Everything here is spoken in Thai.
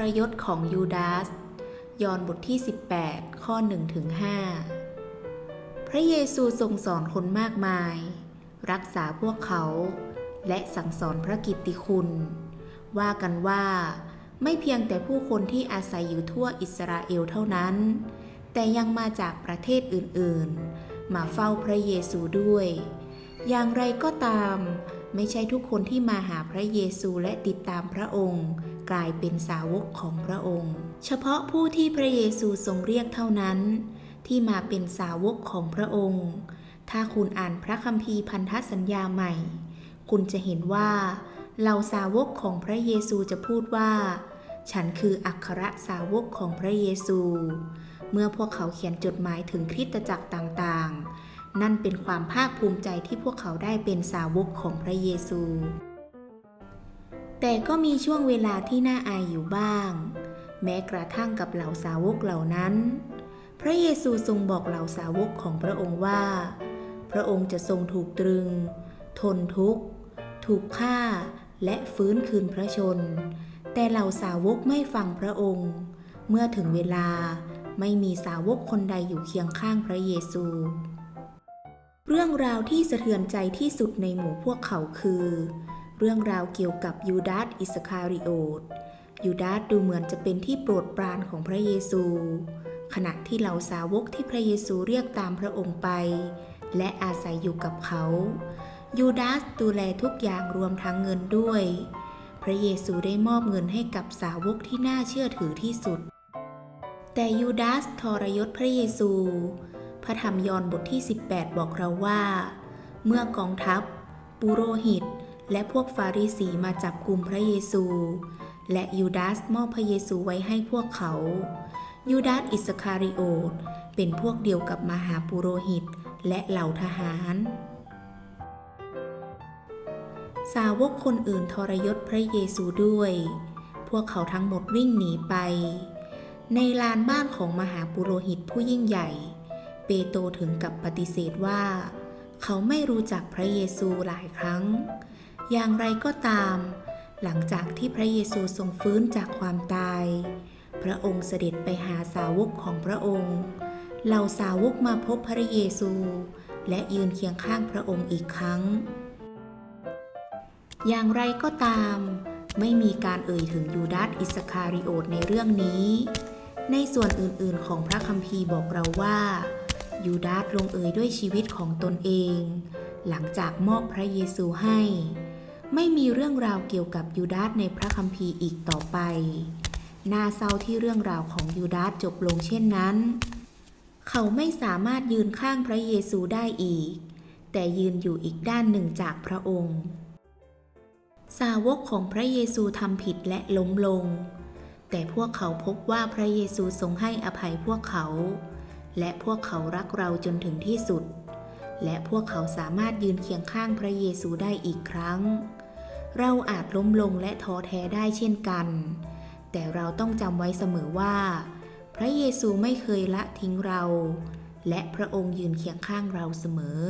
รยศของยูดาส ยอห์นบทที่ 18 ข้อ1ถึง5พระเยซูทรงสอนคนมากมาย รักษาพวกเขา และสั่งสอนพระกิตติคุณ ว่ากันว่า ไม่เพียงแต่ผู้คนที่อาศัยอยู่ทั่วอิสราเอลเท่านั้น แต่ยังมาจากประเทศอื่นๆ มาเฝ้าพระเยซูด้วย อย่างไรก็ตามไม่ใช่ทุกคนที่มาหาพระเยซูและติดตามพระองค์ กลายเป็นสาวกของพระองค์ เฉพาะผู้ที่พระเยซูทรงเรียกเท่านั้น ที่มาเป็นสาวกของพระองค์ ถ้าคุณอ่านพระคัมภีร์พันธสัญญาใหม่ คุณจะเห็นว่าเหล่าสาวกของพระเยซูจะพูดว่า ฉันคืออัครสาวกของพระเยซู เมื่อพวกเขาเขียนจดหมายถึงคริสตจักรต่างๆ นั่นเป็นความภาคภูมิใจที่พวกเขาได้เป็นสาวกของพระเยซู แต่ก็มีช่วงเวลาที่น่าอายอยู่บ้าง แม้กระทั่งกับเหล่าสาวกเหล่านั้น พระเยซูทรงบอกเหล่าสาวกของพระองค์ว่า พระองค์จะทรงถูกตรึง ทนทุกข์ ถูกฆ่า และฟื้นคืนพระชน แต่เหล่าสาวกไม่ฟังพระองค์ เมื่อถึงเวลาไม่มีสาวกคนใดอยู่เคียงข้างพระเยซู เรื่องราวที่สะเทือนใจที่สุดในหมู่พวกเขาคือ เรื่องราวเกี่ยวกับยูดาสอิสคาริโอตยูดาสดูเหมือนจะเป็นที่โปรดปรานของพระเยซู ขณะที่เหล่าสาวกที่พระเยซูเรียกตามพระองค์ไป และอาศัยอยู่กับเขา ยูดาสดูแลทุกอย่างรวมทั้งเงินด้วย พระเยซูได้มอบเงินให้กับสาวกที่น่าเชื่อถือที่สุด แต่ยูดาสทรยศพระเยซู พระธรรมยอห์นบทที่ 18 บอกเราว่า เมื่อกองทัพ ปุโรหิต และพวกฟาริสีมาจับกลุ่มพระเยซู และยูดาสมอบพระเยซูไว้ให้พวกเขา ยูดาสอิสคาริโอตเป็นพวกเดียวกับมหาปุโรหิตและเหล่าทหาร สาวกคนอื่นทรยศพระเยซูด้วย พวกเขาทั้งหมดวิ่งหนีไป ในลานบ้านของมหาปุโรหิตผู้ยิ่งใหญ่ เปโตรถึงกับปฏิเสธว่า เขาไม่รู้จักพระเยซูหลายครั้ง อย่างไรก็ตาม หลังจากที่พระเยซูทรงฟื้นจากความตาย พระองค์เสด็จไปหาสาวกของพระองค์ เหล่าสาวกมาพบพระเยซู และยืนเคียงข้างพระองค์อีกครั้ง อย่างไรก็ตาม ไม่มีการเอ่ยถึงยูดาสอิสคาริโอตในเรื่องนี้ ในส่วนอื่นๆของพระคัมภีร์บอกเราว่ายูดาสลงเอ่ยด้วยชีวิตของตนเอง หลังจากมอบพระเยซูให้ ไม่มีเรื่องราวเกี่ยวกับยูดาสในพระคัมภีร์อีกต่อไป น่าเศร้าที่เรื่องราวของยูดาสจบลงเช่นนั้น เขาไม่สามารถยืนข้างพระเยซูได้อีก แต่ยืนอยู่อีกด้านหนึ่งจากพระองค์ สาวกของพระเยซูทำผิดและล้มลง แต่พวกเขาพบว่าพระเยซูทรงให้อภัยพวกเขา และพวกเขารักเราจนถึงที่สุด และพวกเขาสามารถยืนเคียงข้างพระเยซูได้อีกครั้ง เราอาจล้มลงและท้อแท้ได้เช่นกัน แต่เราต้องจำไว้เสมอว่า พระเยซูไม่เคยละทิ้งเรา และพระองค์ยืนเคียงข้างเราเสมอ